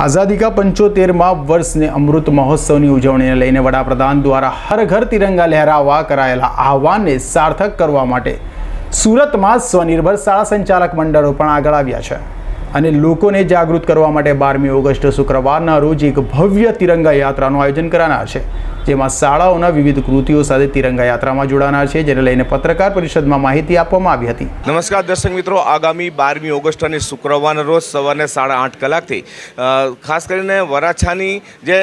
આઝાદી કા પંચોતેરમાં વર્ષને અમૃત મહોત્સવની ઉજવણીને લઈને વડાપ્રધાન દ્વારા હર ઘર તિરંગા લહેરાવવા કરાયેલા આહવાનને સાર્થક કરવા માટે સુરતમાં સ્વનિર્ભર શાળા સંચાલક મંડળો પણ આગળ આવ્યા છે. અને લોકોને જાગૃત કરવા માટે બારમી ઓગસ્ટ શુક્રવારના રોજ એક ભવ્ય તિરંગા યાત્રાનું આયોજન કરાનાર છે. જેમાં શાળાઓના વિવિધ કૃતિઓ સાથે તિરંગા યાત્રામાં જોડાનાર છે જેને લઈને પત્રકાર પરિષદમાં માહિતી આપવામાં આવી હતી. નમસ્કાર દર્શક મિત્રો આગામી બારમી ઓગસ્ટ અને શુક્રવારના રોજ સવારે સાડા આઠ કલાકથી ખાસ કરીને વરાછાની જે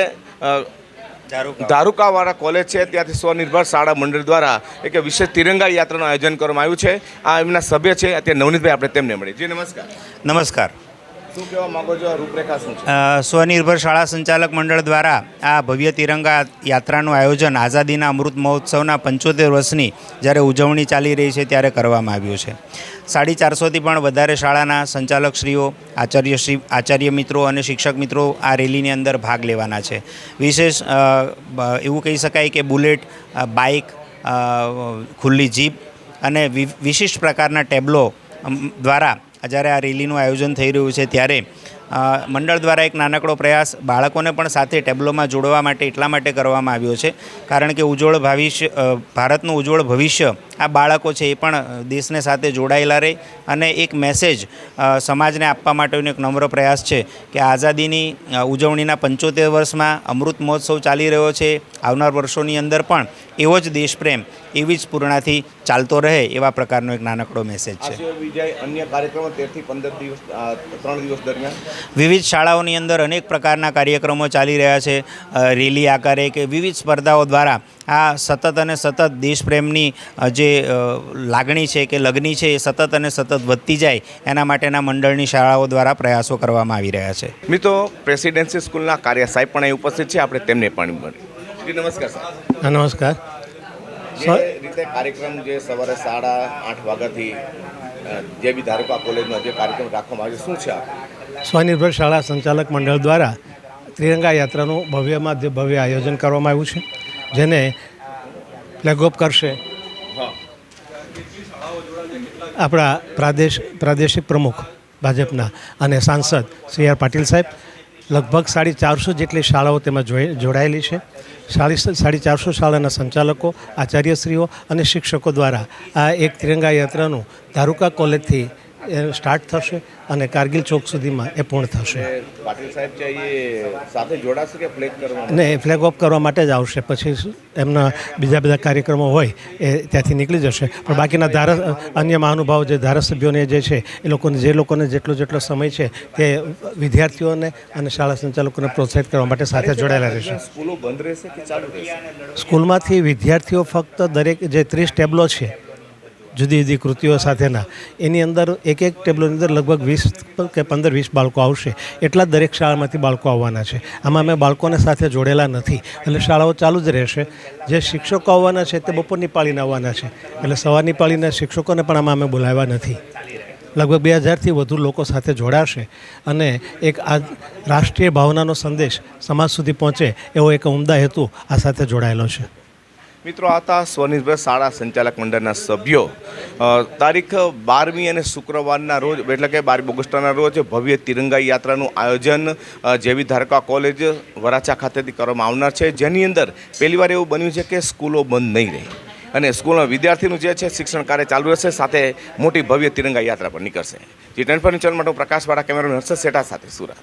ધારુકાવાળા કોલેજ છે ત્યાંથી સ્વનિર્ભર શાળા મંડળ દ્વારા એક વિશેષ તિરંગા યાત્રાનું આયોજન કરવામાં આવ્યું છે. આ એમના સભ્ય છે અત્યારે નવનીતભાઈ આપણે તેમને મળીએ. જી નમસ્કાર. નમસ્કાર. શું કહેવા માંગો છો? રૂપરેખા શું છે? સ્વનિર્ભર શાળા સંચાલક મંડળ દ્વારા આ ભવ્ય તિરંગા યાત્રાનું આયોજન આઝાદીના અમૃત મહોત્સવના પંચોતેર વર્ષની જ્યારે ઉજવણી ચાલી રહી છે ત્યારે કરવામાં આવ્યું છે. સાડી ચારસોથી પણ વધારે શાળાના સંચાલકશ્રીઓ, આચાર્યશ્રી, આચાર્ય મિત્રો અને શિક્ષક મિત્રો આ રેલીની અંદર ભાગ લેવાના છે. વિશેષ એવું કહી શકાય કે બુલેટ બાઇક ખુલ્લી જીપ અને વિશિષ્ટ પ્રકારના ટેબલો દ્વારા જ્યારે આ રેલીનું આયોજન થઈ રહ્યું છે ત્યારે મંડળ દ્વારા એક નાનકડો પ્રયાસ બાળકોને પણ સાથે ટેબ્લોમાં જોડવા માટે, એટલા માટે કરવામાં આવ્યો છે. કારણ કે ઉજ્જવળ ભવિષ્ય ભારતનું ઉજ્જવળ ભવિષ્ય આ બાળકો છે એ પણ દેશને સાથે જોડાયેલા રહે અને એક મેસેજ સમાજને આપવા માટેનો એક નમ્ર પ્રયાસ છે કે આઝાદીની ઉજવણીના પંચોતેર વર્ષમાં અમૃત મહોત્સવ ચાલી રહ્યો છે. આવનાર વર્ષોની અંદર પણ એવો જ દેશપ્રેમ એવી જ પૂર્ણાથી ચાલતો રહે એવા પ્રકારનો એક નાનકડો મેસેજ છે. અન્ય કાર્યક્રમો તેરથી પંદર દિવસ ત્રણ દિવસ દરમિયાન? વિવિધ શાળાઓની અંદર અનેક પ્રકારના કાર્યક્રમો ચાલી રહ્યા છે. રેલી આકારે કે વિવિધ સ્પર્ધાઓ દ્વારા આ સતત અને સતત દેશપ્રેમની જે લાગણી છે કે લગની છે એ સતત અને સતત વધતી જાય એના માટેના મંડળની શાળાઓ દ્વારા પ્રયાસો કરવામાં આવી રહ્યા છે. મિત્રો પ્રેસિડેન્સી સ્કૂલના કાર્ય સાહેબ પણ અહીં ઉપસ્થિત છે. આપણે તેમને પણ નમસ્કાર સાહેબ હા, નમસ્કાર. જે રીતે કાર્યક્રમ જે સવારે સાડા આઠ વાગ્યાથી જે બી ધારકા કોલેજમાં જે કાર્યક્રમ રાખવામાં આવે છે શું છે સ્વનિર્ભર શાળા સંચાલક મંડળ દ્વારા ત્રિરંગા યાત્રાનું ભવ્યમાં ભવ્ય આયોજન કરવામાં આવ્યું છે. જેને ફ્લેગ કરશે. આપણા પ્રાદેશ પ્રાદેશિક પ્રમુખ ભાજપના અને સાંસદ સી આર પાટીલ સાહેબ લગભગ સાડી ચારસો જેટલી શાળાઓ તેમાં જોઈ- જોડાયેલી છે. સાડી સાડી ચારસો શાળાના સંચાલકો આચાર્યશ્રીઓ અને શિક્ષકો દ્વારા આ એક ત્રિરંગા યાત્રાનું ધારુકા કોલેજથી એ સ્ટાર્ટ થશે અને કારગિલ ચોક સુધીમાં એ પૂર્ણ થશે. પાટીલ સાહેબ છે એ સાથે જોડાશે કે ફ્લેગ કરવા ને ફ્લેગ ઓફ કરવા માટે જ આવશે. પછી એમના બીજા બધા કાર્યક્રમો હોય એ ત્યાંથી નીકળી જશે. પણ બાકીના ધારા અન્ય મહાનુભાવો જે ધારાસભ્યોને જે છે એ લોકોને જે લોકોને જેટલો જેટલો સમય છે તે વિદ્યાર્થીઓને અને શાળા સંચાલકોને પ્રોત્સાહિત કરવા માટે સાથે જોડાયેલા રહેશે. સ્કૂલો બંધ રહેશે કે ચાલુ રહેશે? સ્કૂલમાંથી વિદ્યાર્થીઓ ફક્ત દરેક જે ત્રીસ ટેબલો છે જુદી જુદી કૃતિઓ સાથેના. એની અંદર એક એક ટેબલોની અંદર લગભગ વીસ કે પંદર વીસ બાળકો આવશે. એટલા જ દરેક શાળામાંથી બાળકો આવવાના છે. આમાં અમે બાળકોને સાથે જોડેલા નથી. એટલે શાળાઓ ચાલુ જ રહેશે. જે શિક્ષકો આવવાના છે તે બપોરની પાળીને આવવાના છે. એટલે સવારની પાળીના શિક્ષકોને પણ આમાં અમે બોલાવ્યા નથી. લગભગ બે હજારથી વધુ લોકો સાથે જોડાશે. અને એક આ રાષ્ટ્રીય ભાવનાનો સંદેશ સમાજ સુધી પહોંચે એવો એક ઉમદા હેતુ આ સાથે જોડાયેલો છે. મિત્રો હતા સ્વનિર્ભર શાળા સંચાલક મંડળના સભ્યો. તારીખ બારમી અને શુક્રવારના રોજ, એટલે કે બારમી ઓગસ્ટના રોજ ભવ્ય તિરંગા યાત્રાનું આયોજન જેવી ધારકા કોલેજ વરાછા ખાતેથી કરવામાં આવનાર છે. જેની અંદર પહેલીવાર એવું બન્યું છે કે સ્કૂલો બંધ નહીં રહે. અને સ્કૂલના વિદ્યાર્થીનું જે છે શિક્ષણ કાર્ય ચાલુ રહેશે, સાથે મોટી ભવ્ય તિરંગા યાત્રા પણ નીકળશે. જી ટેન ફર્નિચર માટે પ્રકાશવાળા કેમેરામેન હર્ષદ શેઠા સાથે સુરત.